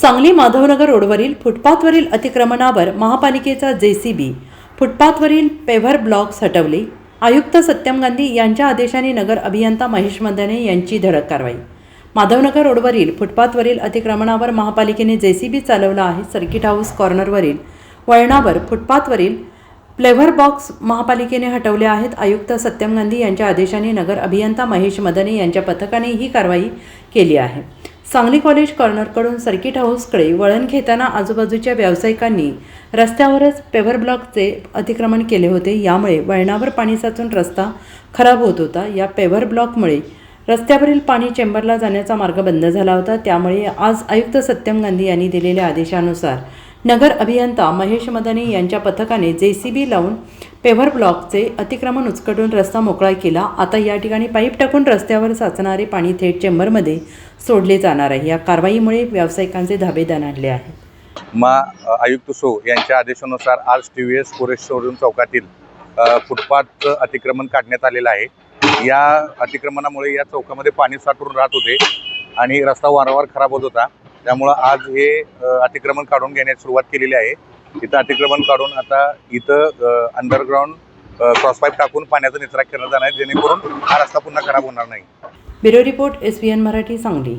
सांगली माधवनगर रोडवरील फुटपाथवरील अतिक्रमणावर महापालिकेचा JCB. फुटपाथवरील paver blocks हटवले. आयुक्त सत्यम गांधी यांच्या आदेशाने नगर अभियंता महेश मदने यांची धडक कारवाई. माधवनगर रोडवरील फुटपाथवरील अतिक्रमणावर महापालिकेने जेसीबी चालवला आहे. सर्किट हाऊस कॉर्नरवरील वळणावर फुटपाथवरील फ्लेव्हर बॉक्स महापालिकेने हटवले आहेत. आयुक्त सत्यम गांधी यांच्या आदेशाने नगर अभियंता महेश मदने यांच्या पथकाने ही कारवाई केली आहे. सांगली कॉलेज कॉर्नरकडून सर्किट हाऊसकडे वळण घेताना आजूबाजूच्या व्यावसायिकांनी रस्त्यावरच पेव्हर ब्लॉकचे अतिक्रमण केले होते. यामुळे वळणावर पाणी साचून रस्ता खराब होत होता. या पेव्हर ब्लॉकमुळे रस्त्यावरील पाणी चेंबरला जाण्याचा मार्ग बंद झाला होता. त्यामुळे आज आयुक्त सत्यम गांधी यांनी दिलेल्या आदेशानुसार नगर अभियंता महेश मदने यांच्या पथकाने जे सी बी लावून पेव्हर ब्लॉकचे अतिक्रमण उचकटून रस्ता मोकळा केला. आता या ठिकाणी पाईप टाकून रस्त्यावर साचणारे पाणी थेट चेंबरमध्ये सोडले जाणार आहे. या कारवाईमुळे व्यावसायिकांचे धाबे दणाडले आहेत. मा आयुक्त सो यांच्या आदेशानुसार आज T V S forest showroom चौकातील फुटपाथचं अतिक्रमण काढण्यात आलेलं आहे. या अतिक्रमणामुळे या चौकामध्ये पाणी साठून राहत होते आणि रस्ता वारंवार खराब होत होता. त्यामुळं आज हे अतिक्रमण काढून घेण्यास सुरुवात केलेली आहे. इथं अतिक्रमण काढून आता इथं अंडरग्राऊंड क्रॉसपाईप टाकून पाण्याचा निचरा केला जाणार आहे जेणेकरून हा रस्ता पुन्हा खराब होणार नाही. Bureau report S N Marathi Sangli.